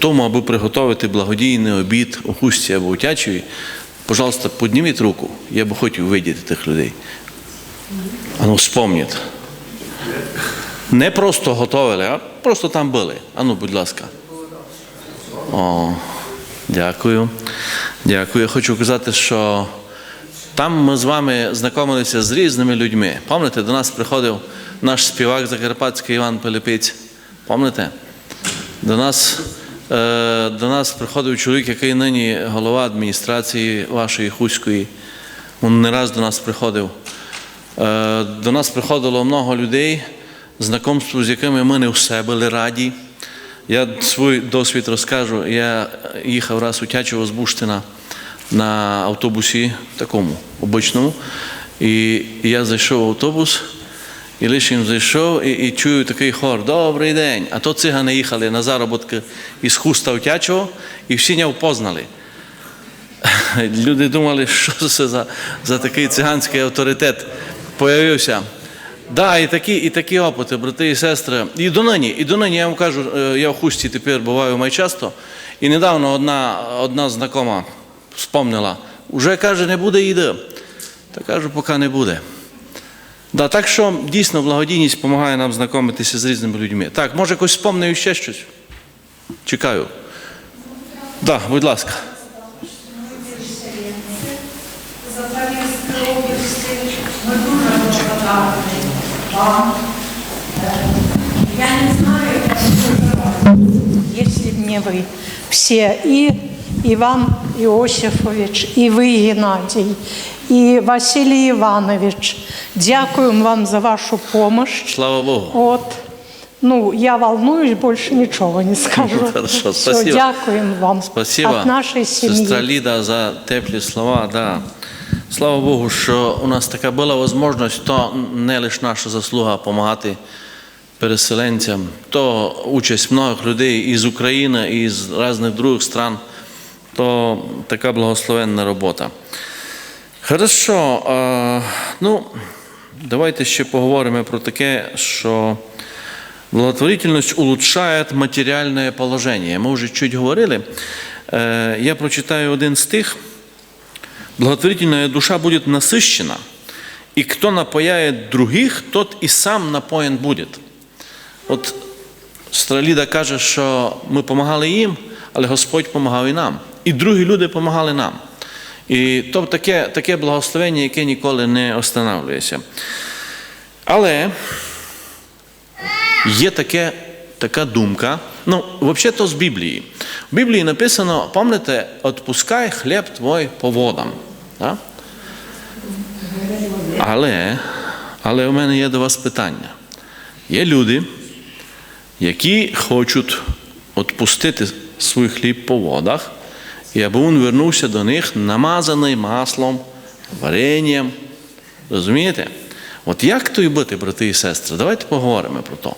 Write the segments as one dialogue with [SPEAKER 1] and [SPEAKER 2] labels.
[SPEAKER 1] тому, аби приготувати благодійний обід у хусті або у тячеві, пожалуйста, підніміть руку. Я би хотів видіти тих людей. А ну, вспомніть. Не просто готовили, а просто там були. А ну, будь ласка. О, дякую. Дякую. Я хочу казати, що там ми з вами знайомилися з різними людьми. Пам'ятаєте, до нас приходив наш співак Закарпатський Іван Пилипець. Пам'ятаєте? До нас, до нас приходив чоловік, який нині голова адміністрації вашої Хуської. Він не раз до нас приходив. Е, До нас приходило много людей, знайомство з якими ми не все були раді. Я свій досвід розкажу. Я їхав раз у Тячево з Буштина на автобусі, такому обичному. І я зайшов в автобус, і лише він зайшов, і, і чую такий хор Добрий день! А то цигани їхали на заробітки із хуста в Тячево, і всі не впознали. Люди думали, що це за, за такий циганський авторитет появився. Да, і такі, і такі опити, брати і сестри. І донині, і донині, я вам кажу, е, я в хусті тепер буваю майчасто. І недавно одна, одна знакома спомнила, вже каже, не буде їди. Та кажу, поки не буде. Да, так що дійсно благодійність допомагає нам знайомитися з різними людьми. Так, може якось спомнив ще щось? Чекаю. Так, да, будь ласка.
[SPEAKER 2] За Донецької області ми дуже благодарні вам. Е, Я не знаю, як дуже если бы не вы все, и Иван Иосифович, и вы, Геннадий, и Василий Иванович, дякуем вам за вашу помощь.
[SPEAKER 1] Слава Богу.
[SPEAKER 2] Вот. Ну, я волнуюсь, больше ничего не скажу.
[SPEAKER 1] Хорошо,
[SPEAKER 2] Все,
[SPEAKER 1] спасибо.
[SPEAKER 2] дякуем вам
[SPEAKER 1] Спасибо,
[SPEAKER 2] от нашей семьи.
[SPEAKER 1] сестра Ліда, за теплі слова. Да. Слава Богу, що у нас така була можливість, то не лише наша заслуга допомагати переселенцям, то участь многих людей із України і з різних других стран, то така благословенна робота. Хорошо, е, ну, давайте ще поговоримо про таке, що Благотворительность улучшает материальное положение. Мы уже чуть говорили. Э, Я прочитаю один стих. Благотворительная душа будет насыщена, и кто напояет других, тот и сам напоен будет. От Страліда каже, що ми допомагали їм, але Господь допомагав і нам. І другі люди допомагали нам. І то таке, таке благословення, яке ніколи не останавливається. Але Є таке, така думка. Ну, взагалі то з Біблії. В Біблії написано, пам'ятаєте, відпускай хліб твой по водам. Да? Але, але у мене є до вас питання. Є люди, які хочуть відпустити свій хліб по водах, і аби він вернувся до них намазаний маслом, варенням. Розумієте? От як то і бути, брати і сестри? Давайте поговоримо про то.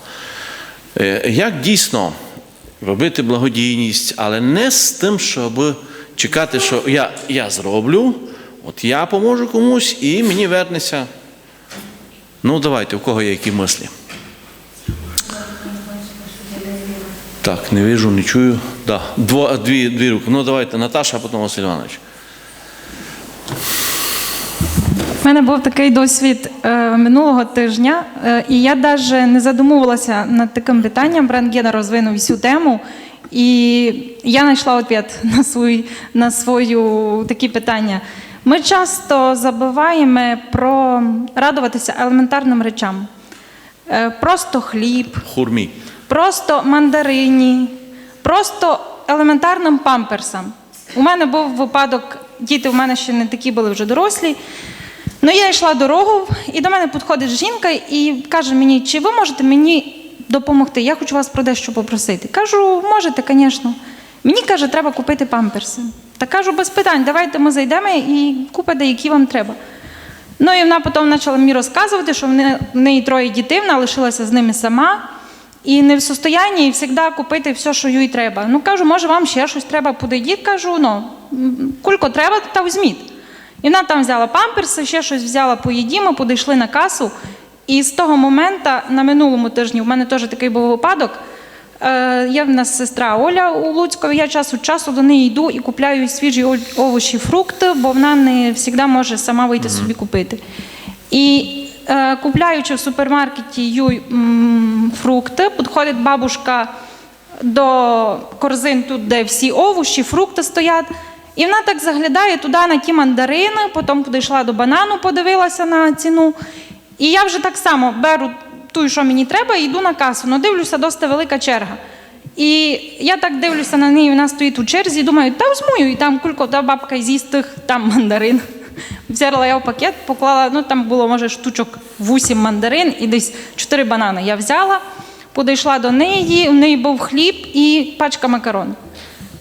[SPEAKER 1] Е, Як дійсно робити благодійність, але не з тим, щоб чекати, що я, я зроблю, от я поможу комусь і мені вернеться. Ну, давайте, у кого є які мислі? Так, не вижу, не чую. Да. Дво, дві, дві руки. Ну, давайте, Наташа, а потім Василь Іванович.
[SPEAKER 3] У мене був такий досвід е, минулого тижня, е, і я навіть не задумувалася над таким питанням. Бренд Гена розвинув всю тему, і я знайшла відповідь на свою, на свою такі питання. Ми часто забуваємо про радуватися елементарним речам. Е, просто хліб,
[SPEAKER 1] Хурмі.
[SPEAKER 3] Просто мандарині, просто елементарним памперсам. У мене був випадок, діти в мене ще не такі були вже дорослі. Ну, я йшла дорогу, і до мене підходить жінка і каже мені, чи ви можете мені допомогти? Я хочу вас про дещо попросити. Кажу, можете, звісно. Мені каже, треба купити памперси. Та кажу, без питань, давайте ми зайдемо і купите, які вам треба. Ну і вона потім почала мені розказувати, що в неї- троє дітей, вона лишилася з ними сама. І не в состоянні завжди купити все, що їй треба. Ну кажу, може, вам ще щось треба подойдіть. Кажу, ну кулько треба, та візьміть. І вона там взяла памперси, ще щось взяла по їді, подійшли на касу. І з того моменту, на минулому тижні, у мене теж такий був випадок. Е, Є в нас сестра Оля у Луцьку. Я час від часу до неї йду і купляю свіжі овочі, фрукти, бо вона не завжди може сама вийти собі купити. І купляючи в супермаркеті фрукти, підходить бабушка до корзин тут, де всі овочі, фрукти стоять. І вона так заглядає туди на ті мандарини, потім підійшла до банану, подивилася на ціну. І я вже так само беру ту, що мені треба, і йду на касу. Ну, дивлюся, досить велика черга. І я так дивлюся на неї, вона стоїть у черзі, і думаю, та візьму і там кулько та бабка з'їсть тих там мандарин. Взяла я в пакет, поклала, ну там було, може, штучок 8 мандарин і десь 4 банани. Я взяла, подійшла до неї, у неї був хліб і пачка макарон.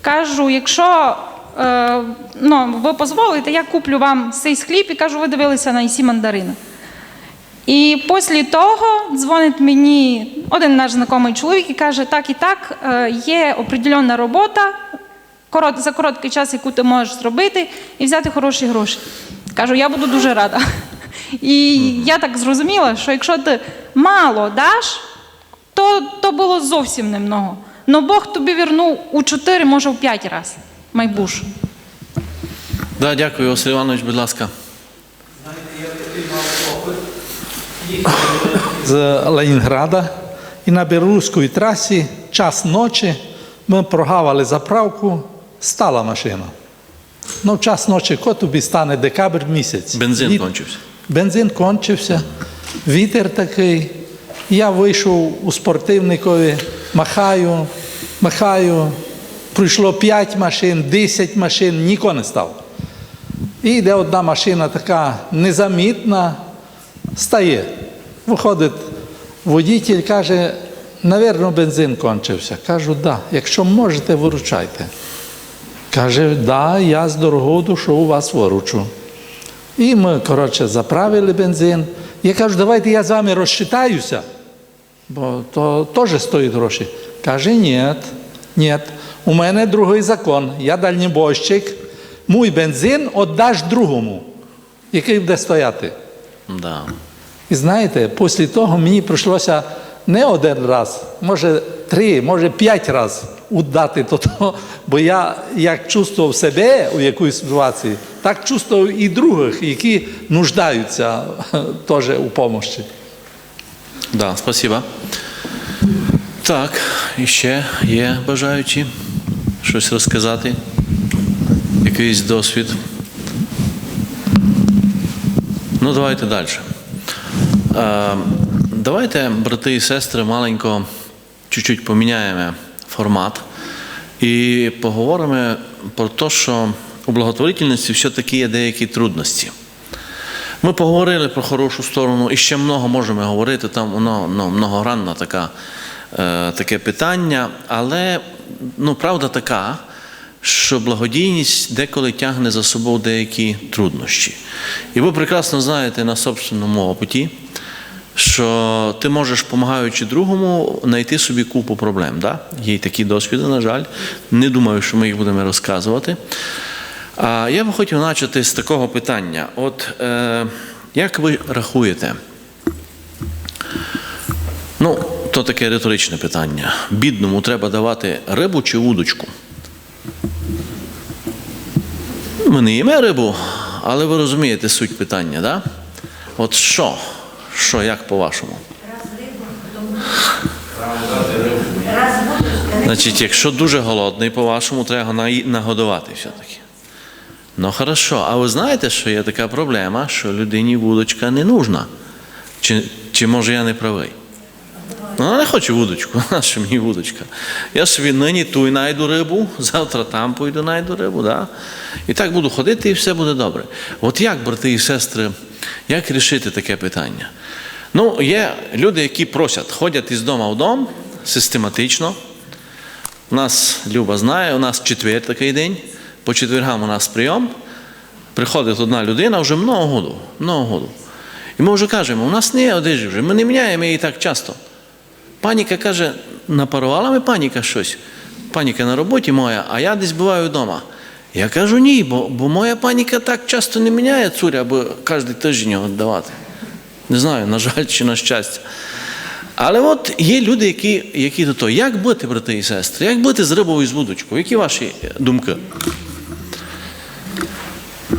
[SPEAKER 3] Кажу, якщо е, ну, ви дозволите, я куплю вам цей хліб і кажу, ви дивилися на ці мандарини. І після того дзвонить мені один наш знайомий чоловік і каже: так і так, е, є определенна робота корот, за короткий час, яку ти можеш зробити, і взяти хороші гроші. Кажу, я буду дуже рада. І я так зрозуміла, що якщо ти мало даш, то, то було зовсім немного. Но Бог тобі вернув у чотири, може, в п'ять разів. Майбуш.
[SPEAKER 1] Да, дякую, Василь Іванович, будь ласка.
[SPEAKER 4] з Ленінграда і на Білоруській трасі час ночі ми прогавали заправку, стала машина. Ну, в час ночі, тобі стане декабрь місяць.
[SPEAKER 1] Бензин
[SPEAKER 4] Віт-
[SPEAKER 1] кончився.
[SPEAKER 4] Бензин кончився, вітер такий. Я вийшов у спортивникові, махаю, махаю. Пройшло 5 машин, 10 машин, нікого не став. І йде одна машина така незамітна, стає. Виходить водитель, каже, навірно, бензин кончився. Кажу, да, якщо можете, виручайте. Каже, да, я з дорогого душу у вас виручу. І ми, коротше, заправили бензин. Я кажу, давайте я з вами розчитаюся, бо то теж стоїть гроші. Каже, ні, ні. У мене другий закон. Я дальнібойщик. Мій бензин віддаш другому, який буде стояти.
[SPEAKER 1] Да.
[SPEAKER 4] І знаєте, після того мені прийшлося не один раз, може три, може п'ять разів удати то, бо я як чувствував себе у якоїсь ситуації, так чувствував і других, які нуждаються теж у допомогі.
[SPEAKER 1] Да, спасибо. Так, ще є бажаючі щось розказати. Якийсь досвід. Ну, давайте далі. Е, давайте, брати і сестри, маленько чуть-чуть поміняємо формат і поговоримо про те, що у благотворительності все-таки є деякі трудності. Ми поговорили про хорошу сторону, і ще много можемо говорити, там воно ну, многогранна така, е, таке питання, але ну, правда така, що благодійність деколи тягне за собою деякі труднощі. І ви прекрасно знаєте на собственному опиті, що ти можеш, допомагаючи другому, знайти собі купу проблем. Да? Є й такі досвіди, на жаль. Не думаю, що ми їх будемо розказувати. А я би хотів почати з такого питання. От е, як ви рахуєте? Ну, то таке риторичне питання. Бідному треба давати рибу чи удочку? Ми не їмо рибу, але ви розумієте суть питання, да? От що? Що, як по-вашому? Значить, якщо дуже голодний, по-вашому, треба нагодувати все-таки. Ну, хорошо. А ви знаєте, що є така проблема, що людині вудочка не нужна? Чи, чи може я не правий? Вона не хоче вудочку, а що мені вудочка. Я собі нині ту й найду рибу, завтра там пойду найду рибу, да? і так буду ходити, і все буде добре. От як, брати і сестри, як рішити таке питання? Ну, є люди, які просять, ходять із дому в дом систематично. У нас Люба знає, у нас четвер такий день. По четвергам у нас прийом. Приходить одна людина вже много году, много году. І ми вже кажемо, у нас не є одежі вже, ми не міняємо її так часто. Паніка каже, напарувала ми паніка щось. Паніка на роботі моя, а я десь буваю вдома. Я кажу, ні, бо, бо моя паніка так часто не міняє цуря, аби кожен тиждень його віддавати. Не знаю, на жаль чи на щастя. Але от є люди, які, які до того. Як бути, брати і сестри? Як бути з рибою з вудочкою? Які ваші думки?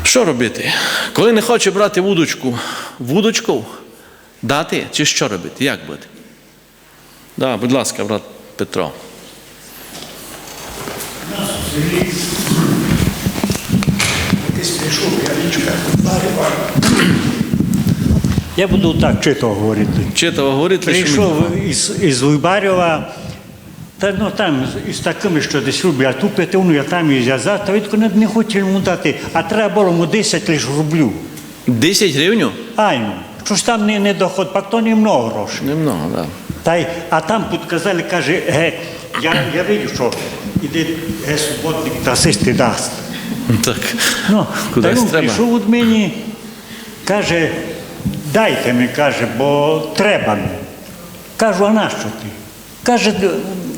[SPEAKER 1] Що робити? Коли не хоче брати вудочку, вудочку дати чи що робити? Як бути? Да, будь ласка, брат Петро.
[SPEAKER 5] Я буду так чито говорити.
[SPEAKER 1] Чи то говорити, що
[SPEAKER 5] Прийшов із, із Вибарєва, та ну там із такими, що десь роблять, а ту п'ятину я там і зв'язав, та він не, не хоче йому дати, а треба було йому 10 лише рублів.
[SPEAKER 1] 10 гривень?
[SPEAKER 5] Ай ну, що ж там не, не доход, пак то не много грошей.
[SPEAKER 1] Немного, да.
[SPEAKER 5] Та й, а там тут казали, каже, ге, я, я видів, що іде ге, суботник та систи дасть.
[SPEAKER 1] Так.
[SPEAKER 5] Ну, та
[SPEAKER 1] Кудись
[SPEAKER 5] він
[SPEAKER 1] треба.
[SPEAKER 5] прийшов від мені, каже, дайте мені, каже, бо треба мені. Кажу, а нащо ти? Каже,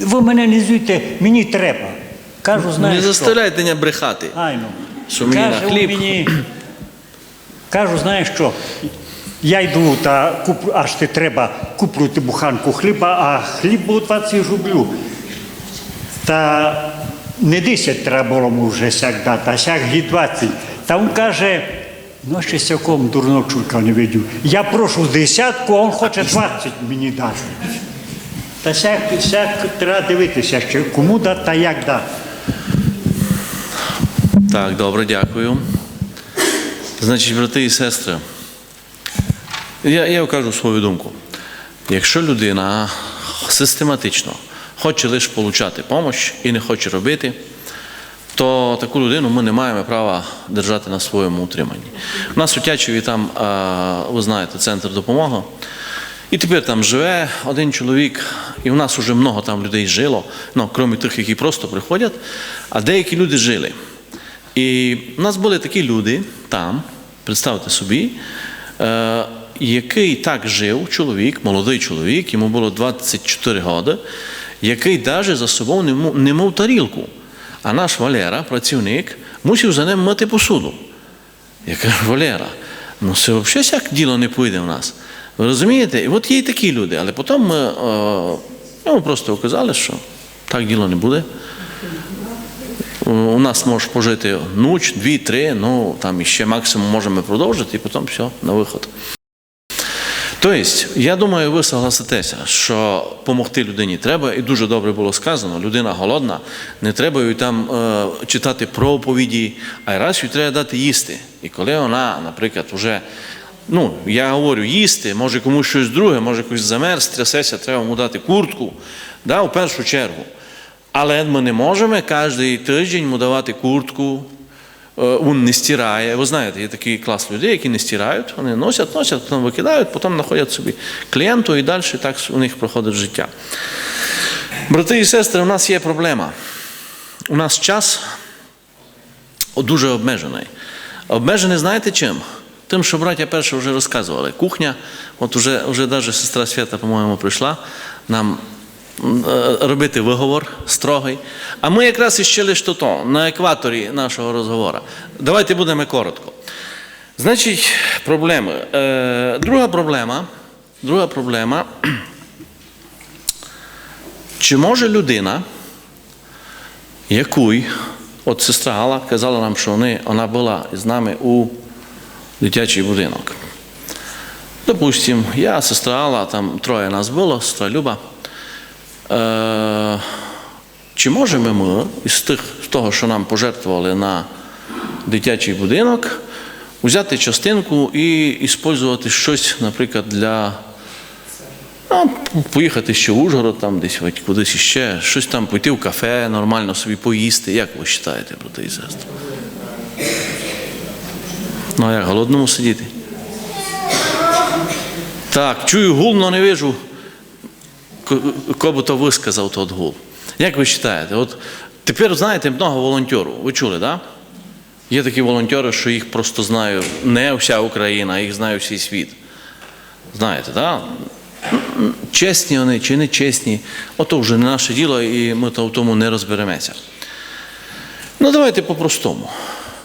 [SPEAKER 5] ви мене не звідти, мені треба. Кажу, знаєш
[SPEAKER 1] Не заставляйте мене брехати.
[SPEAKER 5] Ай, ну.
[SPEAKER 1] Що мені
[SPEAKER 5] каже,
[SPEAKER 1] на хліб?
[SPEAKER 5] Мені, кажу, знаєш що? Я йду та куплю, аж ти треба, куплю ти буханку хліба, а хліб був 20 рублів. Та не 10 треба було вже сяк дати, а сяк і 20. Та він каже, ну ще сяком дурного чулька не видів. Я прошу десятку, а він хоче 20 мені дати. Та сяк, сяк треба дивитися, ще кому дати та як дати.
[SPEAKER 1] Так, добре, дякую. Значить, брати і сестри, я, я кажу свою думку. Якщо людина систематично хоче лише отримати допомогу і не хоче робити, то таку людину ми не маємо права держати на своєму утриманні. У нас у Тячеві там, ви знаєте, центр допомоги. І тепер там живе один чоловік, і в нас вже много там людей жило, ну, крім тих, які просто приходять, а деякі люди жили. І в нас були такі люди там, представте собі, е, який так жив чоловік, молодий чоловік, йому було 24 роки, який навіть за собою не мав тарілку. А наш Валера, працівник, мусив за ним мити посуду. Я кажу, Валера, ну це взагалі сяк діло не пойде в нас. Ви розумієте? І от є і такі люди, але потім ми, е, ну, просто казали, що так діло не буде. У нас може пожити ніч, дві, три, ну там іще максимум можемо продовжити, і потім все, на виход. Тобто, я думаю, ви согласитеся, що допомогти людині треба, і дуже добре було сказано, людина голодна, не треба їй там е, читати проповіді, а раз їй треба дати їсти. І коли вона, наприклад, вже, ну, я говорю, їсти, може комусь щось друге, може якось замерз, трясеться, треба йому дати куртку, да, в першу чергу. Але ми не можемо кожен тиждень йому давати куртку, він не стирає. Ви знаєте, є такий клас людей, які не стирають, вони носять, носять, потім викидають, потім знаходять собі клієнту і далі так у них проходить життя. Брати і сестри, у нас є проблема. У нас час дуже обмежений. Обмежений знаєте чим? Тим, що браття перше вже розказували. Кухня, от вже, вже навіть сестра Свята, по-моєму, прийшла нам е, робити виговор строгий. А ми якраз іще лише то, на екваторі нашого розговору. Давайте будемо коротко. Значить, проблеми. Е, друга проблема, друга проблема. Чи може людина, яку, от сестра Гала казала нам, що вони, вона була з нами у дитячий будинок. Допустим, я, сестра Алла, там троє нас було, сестра Люба. Е, чи можемо ми із тих, з того, що нам пожертвували на дитячий будинок, взяти частинку і використовувати щось, наприклад, для ну, поїхати ще в Ужгород, там десь кудись іще, щось там пойти в кафе, нормально собі поїсти. Як ви вважаєте, брати і сестри? Ну, а як голодному сидіти? Так, чую гул, але не вижу, кого то висказав тот гул. Як ви вважаєте? От тепер знаєте много волонтерів. Ви чули? Да? Є такі волонтери, що їх просто знає не вся Україна, а їх знає всій світ. Знаєте? Да? Чесні вони чи не чесні, ото вже не наше діло, і ми то в тому не розберемося. Ну, давайте по-простому.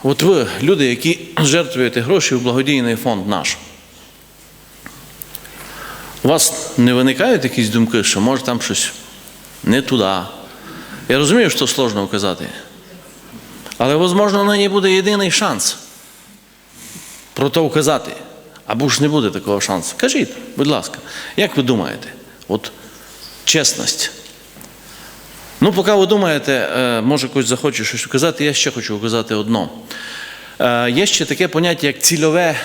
[SPEAKER 1] От ви, люди, які жертвуєте гроші в благодійний фонд наш. У вас не виникають якісь думки, що може там щось не туди. Я розумію, що сложно вказати. Але, можливо, нині буде єдиний шанс про то вказати. Або ж не буде такого шансу. Кажіть, будь ласка, як ви думаєте? От чесність. Ну, поки ви думаєте, е, може хтось захоче щось вказати, я ще хочу вказати одно. Е, Є ще таке поняття, як цільове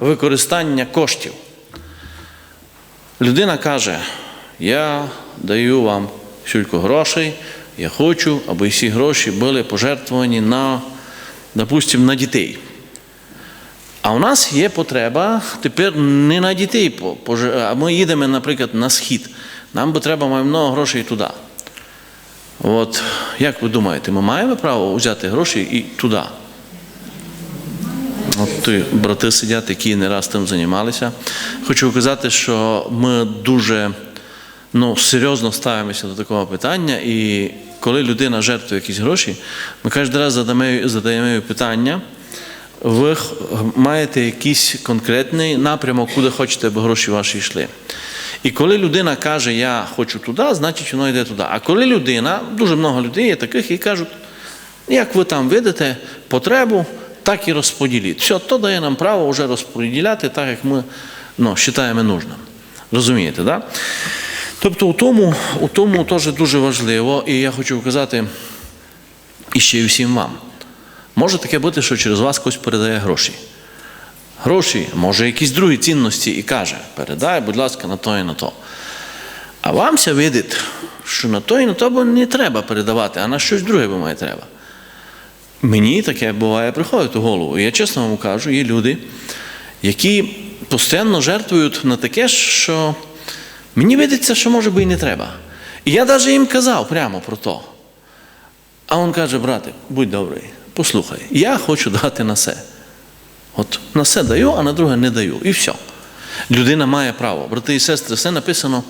[SPEAKER 1] використання коштів. Людина каже, я даю вам стільки грошей, я хочу, аби всі гроші були пожертвовані на, допустимо, на дітей. А у нас є потреба тепер не на дітей, а ми їдемо, наприклад, на схід. Нам би треба має много грошей туди. От як ви думаєте, ми маємо право взяти гроші і туди? От брати сидять, які не раз тим займалися. Хочу казати, що ми дуже ну, серйозно ставимося до такого питання, і коли людина жертвує якісь гроші, ми кожен раз задаємо, задаємо питання. Ви маєте якийсь конкретний напрямок, куди хочете, аби гроші ваші йшли. І коли людина каже, я хочу туди, значить воно йде туди. А коли людина, дуже багато людей є таких, які кажуть, як ви там видите потребу, так і розподіліть. Все, то дає нам право вже розподіляти так, як ми ну, вважаємо нужним. Розумієте, да? Тобто у тому, у тому теж дуже важливо, і я хочу вказати і ще й всім вам. Може таке бути, що через вас хтось передає гроші. Гроші, може, якісь другі цінності і каже, передай, будь ласка, на то і на то. А вамся видить, що на то і на то не треба передавати, а на щось друге буває треба. Мені таке буває приходить у голову. І я чесно вам кажу, є люди, які постійно жертвують на таке, що мені видиться, що може би і не треба. І я навіть їм казав прямо про то. А він каже, брате, будь добрий, послухай, я хочу дати на все. От на все даю, а на друге не даю. І все. Людина має право. Брати і сестри, все написано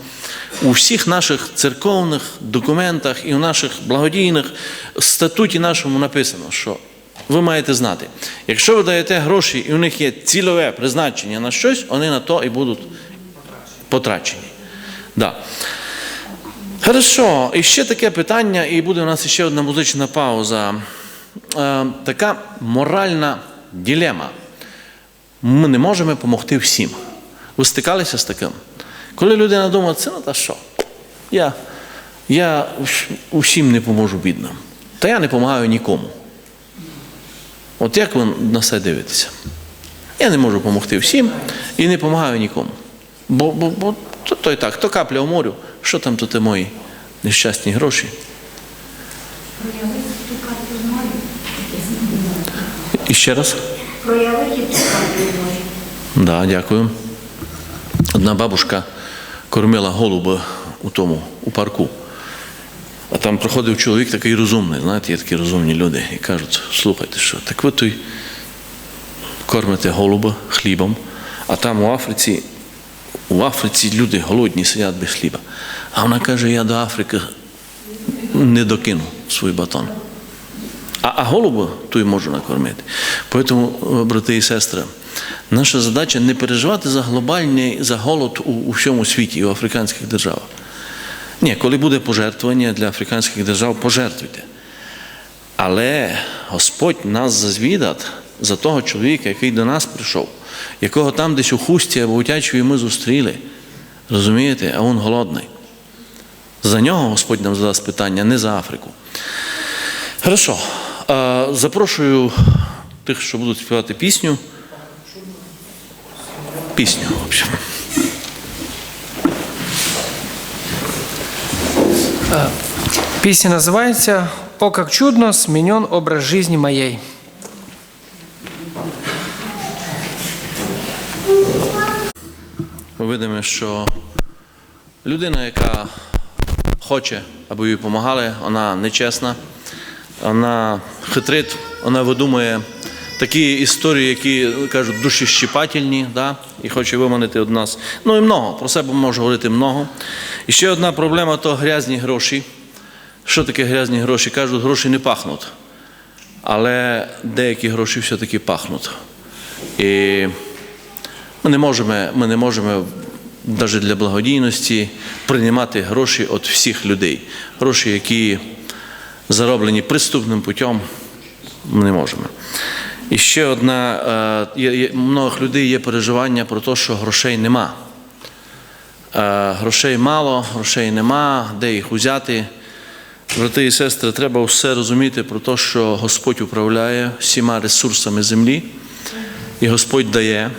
[SPEAKER 1] у всіх наших церковних документах і у наших благодійних статуті нашому написано, що ви маєте знати, якщо ви даєте гроші і у них є цільове призначення на щось, вони на то і будуть потрачені. Да. Хорошо, і ще таке питання, і буде у нас ще одна музична пауза. Е, така моральна ділема. Ми не можемо допомогти всім. Ви стикалися з таким? Коли людина думає, це ну та що? Я, я усім не поможу бідним. Та я не допомагаю нікому. От як ви на це дивитеся? Я не можу допомогти всім і не допомагаю нікому. Бо, бо, бо то, то і так, то капля у морю, що там тут мої нещасні гроші. І ще раз.
[SPEAKER 6] Проявити цю картину.
[SPEAKER 1] Да, дякую. Одна бабушка кормила голуба у тому, у парку. А там проходив чоловік такий розумний, знаєте, є такі розумні люди, і кажуть, слухайте, що, так ви той кормите голуба хлібом, а там у Африці, у Африці люди голодні сидять без хліба. А вона каже, я до Африки не докину свій батон. А, а голуба ту й можу накормити. Тому, брати і сестри, наша задача не переживати за глобальний за голод у, у всьому світі і в африканських державах. Ні, коли буде пожертвування для африканських держав, пожертвуйте. Але Господь нас зазвідат за того чоловіка, який до нас прийшов, якого там десь у хусті або у тячові ми зустріли. Розумієте, а він голодний. За нього Господь нам задасть питання, не за Африку. Хорошо. Запрошую тих, що будуть співати пісню. Пісню, в общем.
[SPEAKER 7] Песня называется «О, как чудно сменен образ жизни моей».
[SPEAKER 1] Ми видимо, що людина, яка хоче, аби їй допомагали, вона нечесна, вона хитрить, вона видумує такі історії, які кажуть душещипательні, да? і хоче виманити від нас. Ну і много. Про себе можу говорити много. І ще одна проблема то грязні гроші. Що таке грязні гроші? Кажуть, гроші не пахнуть. Але деякі гроші все-таки пахнуть. І ми не можемо, ми не можемо навіть для благодійності, приймати гроші від всіх людей. Гроші, які зароблені преступним путем, ми не можемо. І ще одна, е, у многих людей є переживання про те, що грошей нема. Е, Грошей мало, грошей нема, де їх узяти. Брати і сестри, треба все розуміти про те, що Господь управляє всіма ресурсами землі, і Господь дає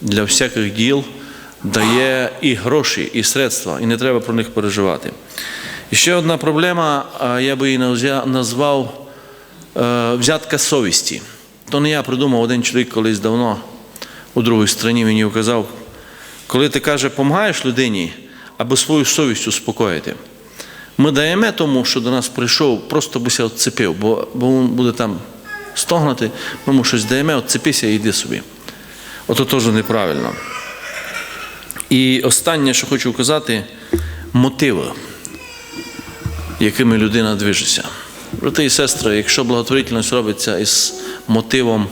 [SPEAKER 1] для всяких діл, дає і гроші, і средства, і не треба про них переживати. І ще одна проблема, я би її назвав е, взятка совісті. То не я придумав один чоловік колись давно у другій країні мені вказав, коли ти каже, допомагаєш людині, аби свою совість успокоїти. Ми даємо тому, що до нас прийшов, просто би ся відцепив, бо, бо він буде там стогнати, ми йому щось даємо, відцепися і йди собі. Ото теж неправильно. І останнє, що хочу казати, мотиви, якими людина движеться. Брати і сестри, якщо благотворительність робиться із мотивом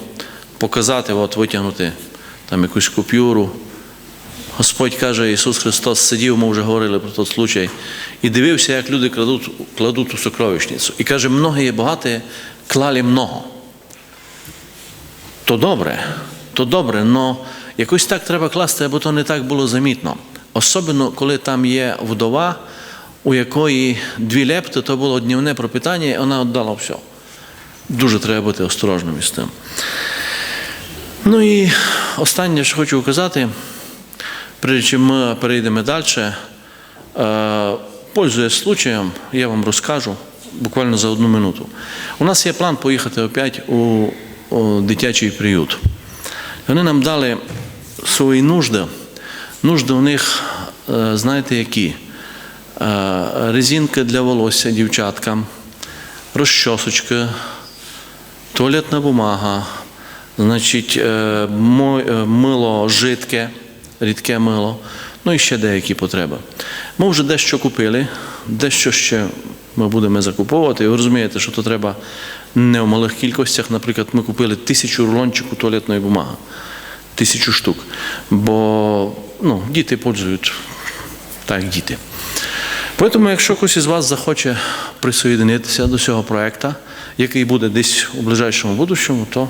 [SPEAKER 1] показати, от витягнути там якусь купюру, Господь каже, Ісус Христос сидів, ми вже говорили про той случай, і дивився, як люди кладуть, кладуть у сокровищницю. І каже, многі є багаті, клали много. То добре, то добре, але якось так треба класти, аби то не так було замітно. Особливо, коли там є вдова, у якої дві лепти, то було днівне пропитання, і вона віддала все. Дуже треба бути осторожним із тим. Ну і останнє, що хочу казати, прежде чим ми перейдемо далі, е, пользуясь случаєм, я вам розкажу буквально за одну минуту. У нас є план поїхати опять у, у дитячий приют. Вони нам дали свої нужди. Нужди у них, е, знаєте, які? Е, Резинка для волосся дівчаткам, розчосочки, туалетна бумага, значить, е, е, мило жидке, рідке мило, ну і ще деякі потреби. Ми вже дещо купили, дещо ще ми будемо закуповувати. Ви розумієте, що то треба не в малих кількостях. Наприклад, ми купили тисячу рулончику туалетної бумаги, тисячу штук. Бо ну, діти пользують так, діти. Тому, якщо хтось із вас захоче присоєдинитися до цього проєкту, який буде десь у ближайшому будущому, то,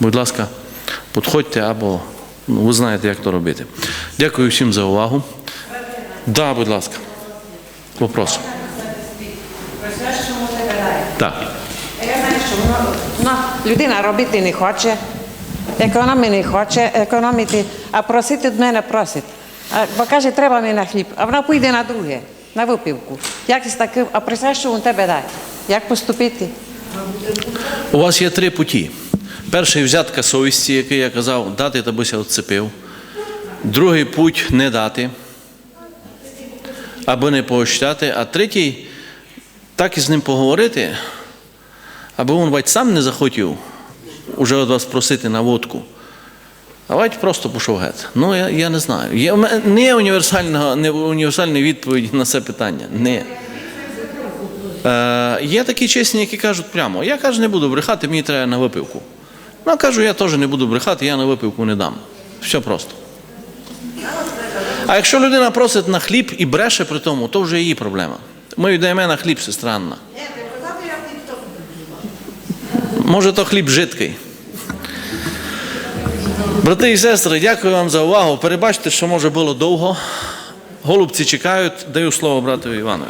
[SPEAKER 1] будь ласка, підходьте або ну, ви знаєте, як то робити. Дякую всім за увагу. Да, будь ласка. Вопрос. Так.
[SPEAKER 6] Я знаю, що ну, людина робити не хоче, економити не хоче, економити, а просити від мене просить. А, бо каже, треба мені на хліб, а вона піде на друге, на випивку. Як з таким, а присвящу він тебе дай. Як поступити?
[SPEAKER 1] У вас є три путі. Перший взятка совісті, який я казав, дати та бися відцепив. Другий путь не дати, або не поощряти. А третій так із ним поговорити, аби він бать сам не захотів уже від вас просити на водку. А бать просто пішов геть. Ну, я, я не знаю. Є, не є універсального, не універсальної відповіді на це питання. Не. Е, є такі чесні, які кажуть прямо, я кажу, не буду брехати, мені треба на випивку. Ну, кажу, я теж не буду брехати, я на випивку не дам. Все просто. А якщо людина просить на хліб і бреше при тому, то вже її проблема. Ми йдемо на хліб, сестра Анна. Може, то хліб жидкий. Брати і сестри, дякую вам за увагу. Перебачте, що може було довго. Голубці чекають. Даю слово брату Іванові.